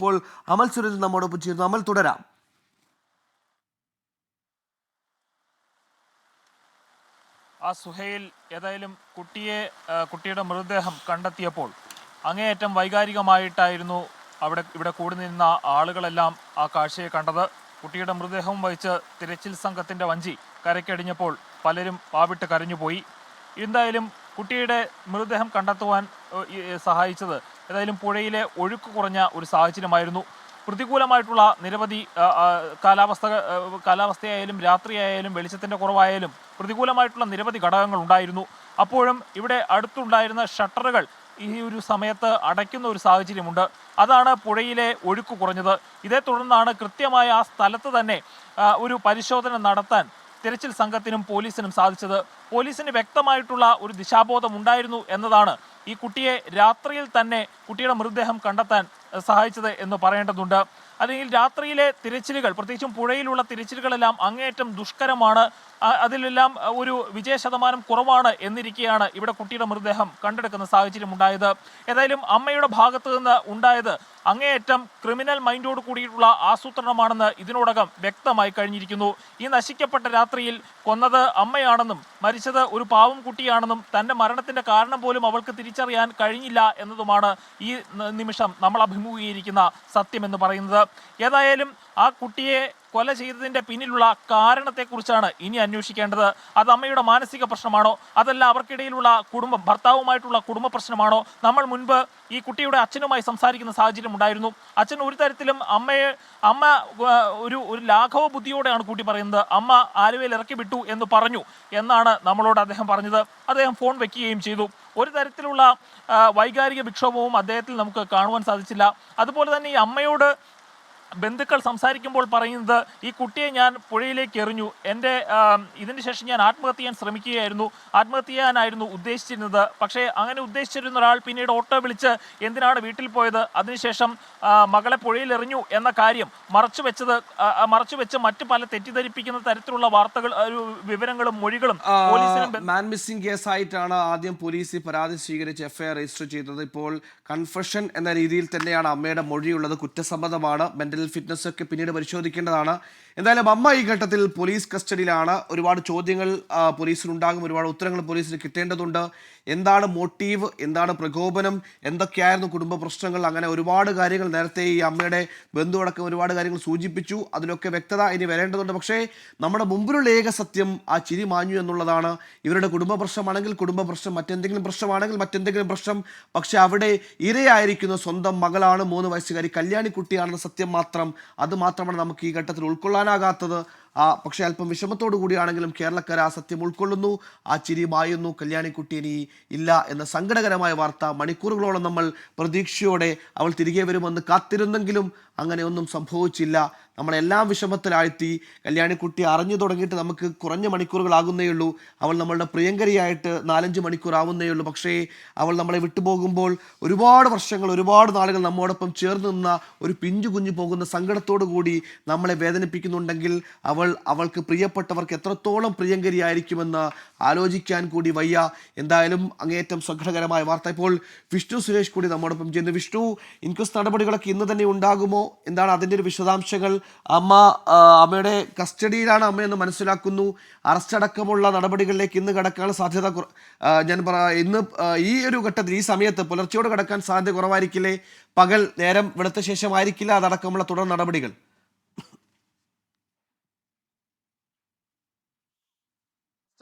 ഇപ്പോൾ അമൽ സുരേന്ദ്രൻ നമ്മോടൊപ്പം ചേരുന്നു. അമൽ തുടരാം. ആ സുഹൈൽ ഏതായാലും കുട്ടിയെ കുട്ടിയുടെ മൃതദേഹം കണ്ടെത്തിയപ്പോൾ അങ്ങേയറ്റം വൈകാരികമായിട്ടായിരുന്നു അവിടെ ഇവിടെ കൂടി നിന്ന ആളുകളെല്ലാം ആ കാഴ്ചയെ കണ്ടത്. കുട്ടിയുടെ മൃതദേഹവും വഹിച്ച് തിരച്ചിൽ സംഘത്തിന്റെ വഞ്ചി കരയ്ക്കടിഞ്ഞപ്പോൾ പലരും പാവിട്ട് കരഞ്ഞുപോയി. എന്തായാലും കുട്ടിയുടെ മൃതദേഹം കണ്ടെത്തുവാൻ സഹായിച്ചത് ഏതായാലും പുഴയിലെ ഒഴുക്ക് കുറഞ്ഞ ഒരു സാഹചര്യമായിരുന്നു. പ്രതികൂലമായിട്ടുള്ള നിരവധി കാലാവസ്ഥ കാലാവസ്ഥയായാലും രാത്രിയായാലും വെളിച്ചത്തിന്റെ കുറവായാലും പ്രതികൂലമായിട്ടുള്ള നിരവധി ഘടകങ്ങൾ ഉണ്ടായിരുന്നു. അപ്പോഴും ഇവിടെ അടുത്തുണ്ടായിരുന്ന ഷട്ടറുകൾ ഈ ഒരു സമയത്ത് അടയ്ക്കുന്ന ഒരു സാഹചര്യമുണ്ട്. അതാണ് പുഴയിലെ ഒഴുക്ക് കുറഞ്ഞത്. ഇതേ തുടർന്നാണ് കൃത്യമായ ആ സ്ഥലത്ത് തന്നെ ഒരു പരിശോധന നടത്താൻ തിരച്ചിൽ സംഘത്തിനും പോലീസിനും സാധിച്ചത്. പോലീസിന് വ്യക്തമായിട്ടുള്ള ഒരു ദിശാബോധം ഉണ്ടായിരുന്നു എന്നതാണ് ഈ കുട്ടിയെ രാത്രിയിൽ തന്നെ കുട്ടിയുടെ മൃതദേഹം കണ്ടെത്താൻ സഹായിച്ചത് എന്ന് പറയേണ്ടതുണ്ട്. അല്ലെങ്കിൽ രാത്രിയിലെ തിരച്ചിലുകൾ പ്രത്യേകിച്ചും പുഴയിലുള്ള തിരച്ചിലുകളെല്ലാം അങ്ങേയറ്റം ദുഷ്കരമാണ്. അതിലെല്ലാം ഒരു വിജയ ശതമാനം കുറവാണ് എന്നിരിക്കെയാണ് ഇവിടെ കുട്ടിയുടെ മൃതദേഹം കണ്ടെടുക്കുന്ന സാഹചര്യം ഉണ്ടായത് ഏതായാലും അമ്മയുടെ ഭാഗത്ത് നിന്ന് ഉണ്ടായത് അങ്ങേയറ്റം ക്രിമിനൽ മൈൻഡോട് കൂടിയിട്ടുള്ള ആസൂത്രണമാണെന്ന് ഇതിനോടകം വ്യക്തമായി കഴിഞ്ഞിരിക്കുന്നു. ഈ നശിക്കപ്പെട്ട രാത്രിയിൽ കൊന്നത് അമ്മയാണെന്നും മരിച്ചത് ഒരു പാവം കുട്ടിയാണെന്നും തന്റെ മരണത്തിന്റെ കാരണം പോലും അവൾക്ക് തിരിച്ചറിയാൻ കഴിഞ്ഞില്ല എന്നതുമാണ് ഈ നിമിഷം നമ്മൾ അഭിമുഖീകരിക്കുന്ന സത്യം എന്ന് പറയുന്നത്. ഏതായാലും ആ കുട്ടിയെ കൊല ചെയ്തതിന്റെ പിന്നിലുള്ള കാരണത്തെക്കുറിച്ചാണ് ഇനി അന്വേഷിക്കേണ്ടത്. അത് അമ്മയുടെ മാനസിക പ്രശ്നമാണോ? അതല്ല അവർക്കിടയിലുള്ള കുടുംബ ഭർത്താവുമായിട്ടുള്ള കുടുംബ പ്രശ്നമാണോ? നമ്മൾ മുൻപ് ഈ കുട്ടിയുടെ അച്ഛനുമായി സംസാരിക്കുന്ന സാഹചര്യം ഉണ്ടായിരുന്നു. അച്ഛൻ ഒരു തരത്തിലും അമ്മയെ അമ്മ ഒരു ഒരു ലാഘവ ബുദ്ധിയോടെയാണ് കൂട്ടി പറയുന്നത്. അമ്മ ആലുവയിൽ ഇറക്കി വിട്ടു എന്ന് പറഞ്ഞു എന്നാണ് നമ്മളോട് അദ്ദേഹം പറഞ്ഞത്. അദ്ദേഹം ഫോൺ വെക്കുകയും ചെയ്തു. ഒരു തരത്തിലുള്ള വൈകാരിക വിക്ഷോഭവും അദ്ദേഹത്തിൽ നമുക്ക് കാണുവാൻ സാധിച്ചില്ല. അതുപോലെ തന്നെ ഈ അമ്മയോട് ബന്ധുക്കൾ സംസാരിക്കുമ്പോൾ പറയുന്നത് ഈ കുട്ടിയെ ഞാൻ പുഴയിലേക്ക് എറിഞ്ഞു. എന്റെ ഇതിന് ശേഷം ഞാൻ ആത്മഹത്യ ചെയ്യാൻ ശ്രമിക്കുകയായിരുന്നു. ആത്മഹത്യ ചെയ്യാനായിരുന്നു ഉദ്ദേശിച്ചിരുന്നത്. പക്ഷേ അങ്ങനെ ഉദ്ദേശിച്ചിരുന്ന ഒരാൾ പിന്നീട് ഓട്ടോ വിളിച്ച് എന്തിനാണ് വീട്ടിൽ പോയത്? അതിനുശേഷം മകളെ പുഴയിൽ എറിഞ്ഞു എന്ന കാര്യം മറച്ചു വെച്ചത് മറച്ചു വെച്ച് മറ്റു പല തെറ്റിദ്ധരിപ്പിക്കുന്ന തരത്തിലുള്ള വാർത്തകൾ വിവരങ്ങളും മൊഴികളും മാൻ മിസ്സിംഗ് കേസായിട്ടാണ് ആദ്യം പോലീസ് പരാതി സ്വീകരിച്ച് എഫ്ഐആർ രജിസ്റ്റർ ചെയ്തത്. ഇപ്പോൾ കൺഫഷൻ എന്ന രീതിയിൽ തന്നെയാണ് അമ്മയുടെ മൊഴിയുള്ളത്. കുറ്റസമ്മതമാണ്. മെന്റൽ ഫിറ്റ്നസ് ഒക്കെ പിന്നീട് പരിശോധിക്കേണ്ടതാണ്. എന്തായാലും അമ്മ ഈ ഘട്ടത്തിൽ പോലീസ് കസ്റ്റഡിയിലാണ്. ഒരുപാട് ചോദ്യങ്ങൾ പോലീസിനുണ്ടാകും ഒരുപാട് ഉത്തരങ്ങൾ പോലീസിന് കിട്ടേണ്ടതുണ്ട്. എന്താണ് മോട്ടീവ് എന്താണ് പ്രകോപനം? എന്തൊക്കെയായിരുന്നു കുടുംബ പ്രശ്നങ്ങൾ? അങ്ങനെ ഒരുപാട് കാര്യങ്ങൾ നേരത്തെ ഈ അമ്മയുടെ ബന്ധുവടക്കം ഒരുപാട് കാര്യങ്ങൾ സൂചിപ്പിച്ചു. അതിലൊക്കെ വ്യക്തത ഇനി വരേണ്ടതുണ്ട്. പക്ഷേ നമ്മുടെ മുമ്പിലുള്ള ഏക സത്യം ആ ചിരി മാഞ്ഞു എന്നുള്ളതാണ്. ഇവരുടെ കുടുംബ പ്രശ്നമാണെങ്കിൽ കുടുംബ പ്രശ്നം മറ്റെന്തെങ്കിലും പ്രശ്നമാണെങ്കിൽ മറ്റെന്തെങ്കിലും പ്രശ്നം. പക്ഷേ അവിടെ ഇരയായിരിക്കുന്ന സ്വന്തം മകളാണ് മൂന്ന് വയസ്സുകാരി. കല്യാണിക്കുട്ടിയാണെന്ന സത്യം മാത്രം അത് മാത്രമാണ് നമുക്ക് ഈ ഘട്ടത്തിൽ ഉൾക്കൊള്ളാനാകാത്തത്. പക്ഷേ അല്പം വിഷമത്തോടു കൂടിയാണെങ്കിലും കേരളക്കാർ ആ സത്യം ഉൾക്കൊള്ളുന്നു. ആ ചിരി മായുന്നു. കല്യാണിക്കുട്ടി ഇനി ഇല്ല എന്ന സങ്കടകരമായ വാർത്ത മണിക്കൂറുകളോളം നമ്മൾ പ്രതീക്ഷയോടെ അവൾ തിരികെ വരുമെന്ന് കാത്തിരുന്നെങ്കിലും അങ്ങനെ ഒന്നും സംഭവിച്ചില്ല. നമ്മളെല്ലാം വിഷമത്തിലാഴ്ത്തി. കല്യാണിക്കുട്ടി അറിഞ്ഞു തുടങ്ങിയിട്ട് നമുക്ക് കുറഞ്ഞ മണിക്കൂറുകളാകുന്നേ ഉള്ളൂ. അവൾ നമ്മളുടെ പ്രിയങ്കരിയായിട്ട് നാലഞ്ച് മണിക്കൂർ ആവുന്നേ ഉള്ളൂ. പക്ഷേ അവൾ നമ്മളെ വിട്ടുപോകുമ്പോൾ ഒരുപാട് വർഷങ്ങൾ ഒരുപാട് നാളുകൾ നമ്മോടൊപ്പം ചേർന്ന് നിന്ന ഒരു പിഞ്ചു കുഞ്ഞു പോകുന്ന സങ്കടത്തോടു കൂടി നമ്മളെ വേദനിപ്പിക്കുന്നുണ്ടെങ്കിൽ അവൾ അവൾക്ക് പ്രിയപ്പെട്ടവർക്ക് എത്രത്തോളം പ്രിയങ്കരിയായിരിക്കുമെന്ന് ആലോചിക്കാൻ കൂടി വയ്യ. എന്തായാലും അങ്ങേയറ്റം സങ്കടകരമായ വാർത്ത. ഇപ്പോൾ വിഷ്ണു സുരേഷ് കൂടി നമ്മോടൊപ്പം ചെയ്യുന്നു. വിഷ്ണു ഇൻക്വസ്റ്റ് നടപടികളൊക്കെ ഇന്ന് തന്നെ ഉണ്ടാകുമോ? എന്താണ് അതിന്റെ ഒരു വിശദാംശങ്ങൾ? അമ്മ അമ്മയുടെ കസ്റ്റഡിയിലാണ് അമ്മയെന്ന് മനസ്സിലാക്കുന്നു. അറസ്റ്റ് അടക്കമുള്ള നടപടികളിലേക്ക് ഇന്ന് കടക്കാനുള്ള സാധ്യത ഞാൻ പറ ഇന്ന് ഈ ഒരു ഘട്ടത്തിൽ ഈ സമയത്ത് പുലർച്ചയോട് കടക്കാൻ സാധ്യത കുറവായിരിക്കില്ലേ? പകൽ നേരം വെളുത്ത ശേഷമായിരിക്കില്ല അതടക്കമുള്ള തുടർ നടപടികൾ?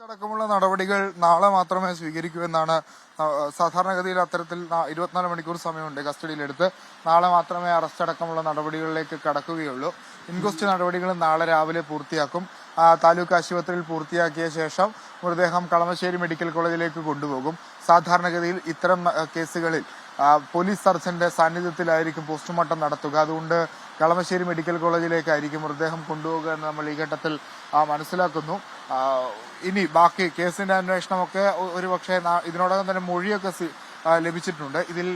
അടക്കമുള്ള നടപടികൾ നാളെ മാത്രമേ സ്വീകരിക്കൂ എന്നാണ് സാധാരണഗതിയിൽ അത്തരത്തിൽ ഇരുപത്തിനാല് മണിക്കൂർ സമയമുണ്ട് കസ്റ്റഡിയിലെടുത്ത്. നാളെ മാത്രമേ അറസ്റ്റ് അടക്കമുള്ള നടപടികളിലേക്ക് കടക്കുകയുള്ളൂ. ഇൻക്വസ്റ്റ് നടപടികൾ നാളെ രാവിലെ പൂർത്തിയാക്കും. താലൂക്ക് ആശുപത്രിയിൽ പൂർത്തിയാക്കിയ ശേഷം മൃതദേഹം കളമശ്ശേരി മെഡിക്കൽ കോളേജിലേക്ക് കൊണ്ടുപോകും. സാധാരണഗതിയിൽ ഇത്തരം കേസുകളിൽ പോലീസ് സർജന്റെ സാന്നിധ്യത്തിലായിരിക്കും പോസ്റ്റ്മോർട്ടം നടത്തുക. അതുകൊണ്ട് കളമശ്ശേരി മെഡിക്കൽ കോളേജിലേക്കായിരിക്കും മൃതദേഹം കൊണ്ടുപോകുക എന്ന് നമ്മൾ ഈ ഘട്ടത്തിൽ മനസ്സിലാക്കുന്നു. ഇനി ബാക്കി കേസിന്റെ അന്വേഷണമൊക്കെ ഒരുപക്ഷെ ഇതിനോടകം തന്നെ മൊഴിയൊക്കെ ലഭിച്ചിട്ടുണ്ട്. ഇതിൽ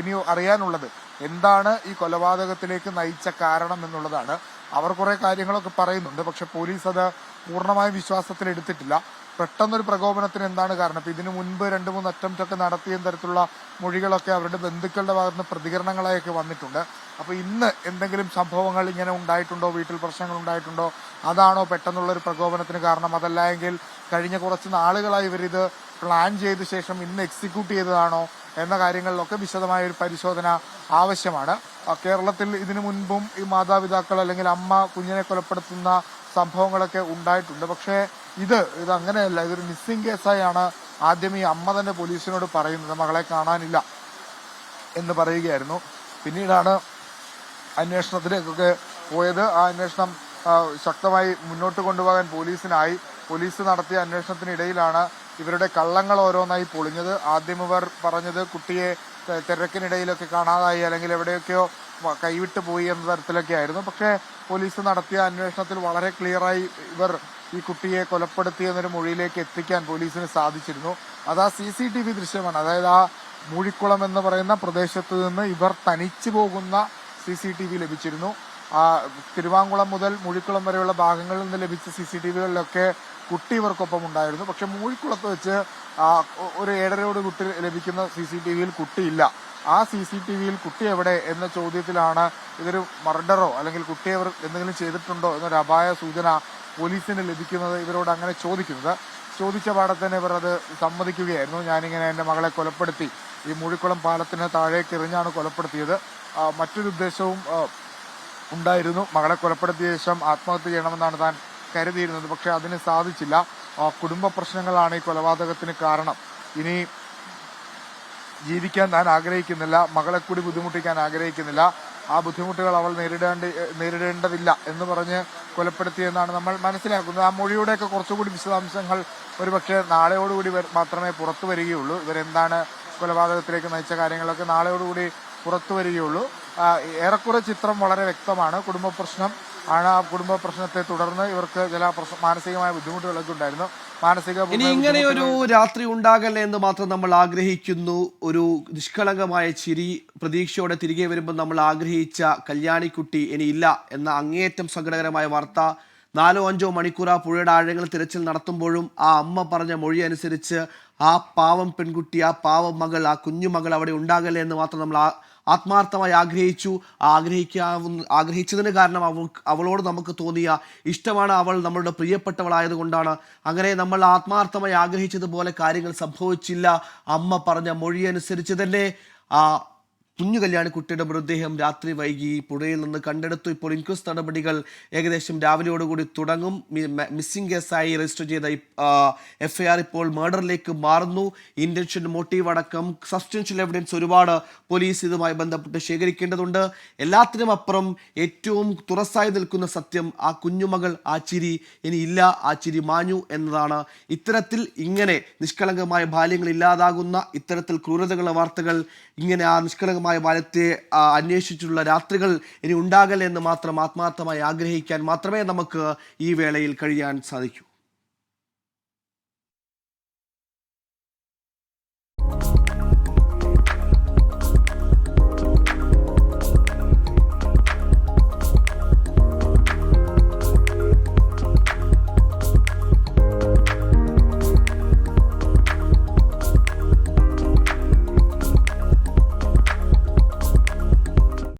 ഇനി അറിയാനുള്ളത് എന്താണ് ഈ കൊലപാതകത്തിലേക്ക് നയിച്ച കാരണം എന്നുള്ളതാണ്. അവർ കുറെ കാര്യങ്ങളൊക്കെ പറയുന്നുണ്ട്. പക്ഷെ പോലീസ് അത് പൂർണമായും വിശ്വാസത്തിൽ എടുത്തിട്ടില്ല പെട്ടെന്നൊരു പ്രകോപനത്തിന് എന്താണ് കാരണം? ഇപ്പൊ ഇതിനു മുൻപ് രണ്ട് മൂന്ന് അറ്റംപ്റ്റ് ഒക്കെ നടത്തിയ തരത്തിലുള്ള മൊഴികളൊക്കെ അവരുടെ ബന്ധുക്കളുടെ ഭാഗത്ത് നിന്ന് പ്രതികരണങ്ങളായൊക്കെ വന്നിട്ടുണ്ട്. അപ്പോൾ ഇന്ന് എന്തെങ്കിലും സംഭവങ്ങൾ ഇങ്ങനെ ഉണ്ടായിട്ടുണ്ടോ? വീട്ടിൽ പ്രശ്നങ്ങൾ ഉണ്ടായിട്ടുണ്ടോ? അതാണോ പെട്ടെന്നുള്ള ഒരു പ്രകോപനത്തിന് കാരണം? അതല്ല എങ്കിൽ കഴിഞ്ഞ കുറച്ച് നാളുകളായി ഇവരിത് പ്ലാൻ ചെയ്ത ശേഷം ഇന്ന് എക്സിക്യൂട്ട് ചെയ്തതാണോ എന്ന കാര്യങ്ങളിലൊക്കെ വിശദമായ ഒരു പരിശോധന ആവശ്യമാണ്. കേരളത്തിൽ ഇതിനു മുൻപും ഈ മാതാപിതാക്കൾ അല്ലെങ്കിൽ അമ്മ കുഞ്ഞിനെ കൊലപ്പെടുത്തുന്ന സംഭവങ്ങളൊക്കെ ഉണ്ടായിട്ടുണ്ട്. പക്ഷേ ഇത് ഇത് അങ്ങനെയല്ല ഇതൊരു മിസ്സിംഗ് കേസായാണ് ആദ്യം ഈ അമ്മ തന്നെ പോലീസിനോട് പറയുന്നത് മകളെ കാണാനില്ല എന്ന് പറയുകയായിരുന്നു. പിന്നീടാണ് അന്വേഷണത്തിലേക്കൊക്കെ പോയത്. ആ അന്വേഷണം ശക്തമായി മുന്നോട്ട് കൊണ്ടുപോകാൻ പോലീസിനായി. പോലീസ് നടത്തിയ അന്വേഷണത്തിനിടയിലാണ് ഇവരുടെ കള്ളങ്ങൾ ഓരോന്നായി പൊളിഞ്ഞത്. ആദ്യം ഇവർ പറഞ്ഞത് കുട്ടിയെ തിരക്കിനിടയിലൊക്കെ കാണാതായി അല്ലെങ്കിൽ എവിടെയൊക്കെയോ കൈവിട്ട് പോയി എന്ന തരത്തിലൊക്കെ ആയിരുന്നു പക്ഷേ പോലീസ് നടത്തിയ അന്വേഷണത്തിൽ വളരെ ക്ലിയറായി ഇവർ ഈ കുട്ടിയെ കൊലപ്പെടുത്തി എന്നൊരു മൊഴിയിലേക്ക് എത്തിക്കാൻ പോലീസിന് സാധിച്ചിരുന്നു. അത് ആ സി സി ടി വി ദൃശ്യമാണ്. അതായത് ആ മൂഴിക്കുളം എന്ന് പറയുന്ന പ്രദേശത്ത് നിന്ന് ഇവർ തനിച്ചു പോകുന്ന സി സി ടി വി ലഭിച്ചിരുന്നു. ആ തിരുവാങ്കുളം മുതൽ മൂഴിക്കുളം വരെയുള്ള ഭാഗങ്ങളിൽ നിന്ന് ലഭിച്ച സി സി ടി വികളിലൊക്കെ കുട്ടി ഇവർക്കൊപ്പം ഉണ്ടായിരുന്നു. പക്ഷെ മൂഴിക്കുളത്ത് വെച്ച് ഒരു ഏഴരയോട് കുട്ടി ലഭിക്കുന്ന സി സി ടി വിയിൽ കുട്ടിയില്ല. ആ സി സി ടി വിയിൽ കുട്ടി എവിടെ എന്ന ചോദ്യത്തിലാണ് ഇതൊരു മർഡറോ അല്ലെങ്കിൽ കുട്ടിയെ എന്തെങ്കിലും ചെയ്തിട്ടുണ്ടോ എന്നൊരു അപായ സൂചന പോലീസിന് ലഭിക്കുന്നത് ഇവരോട് അങ്ങനെ ചോദിക്കുന്നത്. ചോദിച്ച പാടെ തന്നെ ഇവർ അത് സമ്മതിക്കുകയായിരുന്നു. ഞാനിങ്ങനെ എന്റെ മകളെ കൊലപ്പെടുത്തി. ഈ മുഴിക്കുളം പാലത്തിന് താഴേക്ക് എറിഞ്ഞാണ് കൊലപ്പെടുത്തിയത്. മറ്റൊരു ഉദ്ദേശവും ഉണ്ടായിരുന്നു. മകളെ കൊലപ്പെടുത്തിയ ശേഷം ആത്മഹത്യ ചെയ്യണമെന്നാണ് താൻ കരുതിയിരുന്നത്. പക്ഷേ അതിന് സാധിച്ചില്ല. കുടുംബ പ്രശ്നങ്ങളാണ് ഈ കൊലപാതകത്തിന് കാരണം. ഇനി ജീവിക്കാൻ താൻ ആഗ്രഹിക്കുന്നില്ല. മകളെ കൂടി ബുദ്ധിമുട്ടിക്കാൻ ആഗ്രഹിക്കുന്നില്ല. ആ ബുദ്ധിമുട്ടുകൾ അവൾ നേരിടേണ്ട നേരിടേണ്ടതില്ല എന്ന് പറഞ്ഞ് കൊലപ്പെടുത്തിയെന്നാണ് നമ്മൾ മനസ്സിലാക്കുന്നത്. ആ മൊഴിയുടെയൊക്കെ കുറച്ചുകൂടി വിശദാംശങ്ങൾ ഒരുപക്ഷെ നാളെയോടുകൂടി മാത്രമേ പുറത്തു വരികയുള്ളൂ. ഇവരെന്താണ് കൊലപാതകത്തിലേക്ക് നയിച്ച കാര്യങ്ങളൊക്കെ നാളെയോടുകൂടി പുറത്തു വരികയുള്ളൂ. ഏറെക്കുറെ ചിത്രം വളരെ വ്യക്തമാണ്. കുടുംബ പ്രശ്നം ആണ് ആ കുടുംബ പ്രശ്നത്തെ തുടർന്ന് ഇവർക്ക് ചില മാനസികമായ ബുദ്ധിമുട്ടുകളൊക്കെ ഉണ്ടായിരുന്നു. മാനസിക ഇനി ഇങ്ങനെ ഒരു രാത്രി ഉണ്ടാകല്ലേ എന്ന് മാത്രം നമ്മൾ ആഗ്രഹിക്കുന്നു. ഒരു നിഷ്കളങ്കമായ ചിരി പ്രതീക്ഷയോടെ തിരികെ വരുമ്പോൾ നമ്മൾ ആഗ്രഹിച്ച കല്യാണിക്കുട്ടി ഇനി ഇല്ല എന്ന അങ്ങേയറ്റം സങ്കടകരമായ വാർത്ത. നാലോ അഞ്ചോ മണിക്കൂർ ആ പുഴയുടെ ആഴങ്ങൾ തിരച്ചിൽ നടത്തുമ്പോഴും ആ അമ്മ പറഞ്ഞ മൊഴി അനുസരിച്ച് ആ പാവം പെൺകുട്ടി ആ പാവം മകൾ ആ കുഞ്ഞുമകൾ അവിടെ ഉണ്ടാകല്ലേ എന്ന് മാത്രം നമ്മൾ ആ- ആത്മാർത്ഥമായി ആഗ്രഹിച്ചു. ആഗ്രഹിക്കാവുന്ന ആഗ്രഹിച്ചതിന് കാരണം അവൾ അവളോട് നമുക്ക് തോന്നിയ ഇഷ്ടമാണ് അവൾ നമ്മളുടെ പ്രിയപ്പെട്ടവളായതുകൊണ്ടാണ്. അങ്ങനെ നമ്മൾ ആത്മാർത്ഥമായി ആഗ്രഹിച്ചതുപോലെ കാര്യങ്ങൾ സംഭവിച്ചില്ല. അമ്മ പറഞ്ഞ മൊഴിയനുസരിച്ച് തന്നെ ആ കുഞ്ഞു കല്യാണിക്കുട്ടിയുടെ മൃതദേഹം രാത്രി വൈകി പുഴയിൽ നിന്ന് കണ്ടെടുത്തു. ഇപ്പോൾ ഇൻക്വസ്റ്റ് നടപടികൾ ഏകദേശം രാവിലെയോടുകൂടി തുടങ്ങും. മിസ്സിംഗ് കേസായി രജിസ്റ്റർ ചെയ്ത എഫ്ഐആർ ഇപ്പോൾ മർഡറിലേക്ക് മാറുന്നു. ഇന്റൻഷൻ മോട്ടീവ് അടക്കം സബ്സ്റ്റൻഷ്യൽ എവിഡൻസ് ഒരുപാട് പോലീസ് ഇതുമായി ബന്ധപ്പെട്ട് ശേഖരിക്കേണ്ടതുണ്ട്. എല്ലാത്തിനും അപ്പുറം ഏറ്റവും തുറസായി നിൽക്കുന്ന സത്യം ആ കുഞ്ഞുമകൾ ആ ചിരി ഇനി ഇല്ല ആ ചിരി മാഞ്ഞു എന്നതാണ്. ഇത്തരത്തിൽ ഇങ്ങനെ നിഷ്കളങ്കമായ ബാല്യങ്ങൾ ഇല്ലാതാകുന്ന ഇത്തരത്തിൽ ക്രൂരതകളുടെ വാർത്തകൾ ഇങ്ങനെ ആ നിഷ്കളങ്കമായ ബാല്യത്തെ ബാലത്തെ അന്വേഷിച്ചുള്ള രാത്രികൾ ഇനി ഉണ്ടാകല്ലേ എന്ന് മാത്രം ആത്മാർത്ഥമായി ആഗ്രഹിക്കാൻ മാത്രമേ നമുക്ക് ഈ വേളയിൽ കഴിയാൻ സാധിക്കൂ.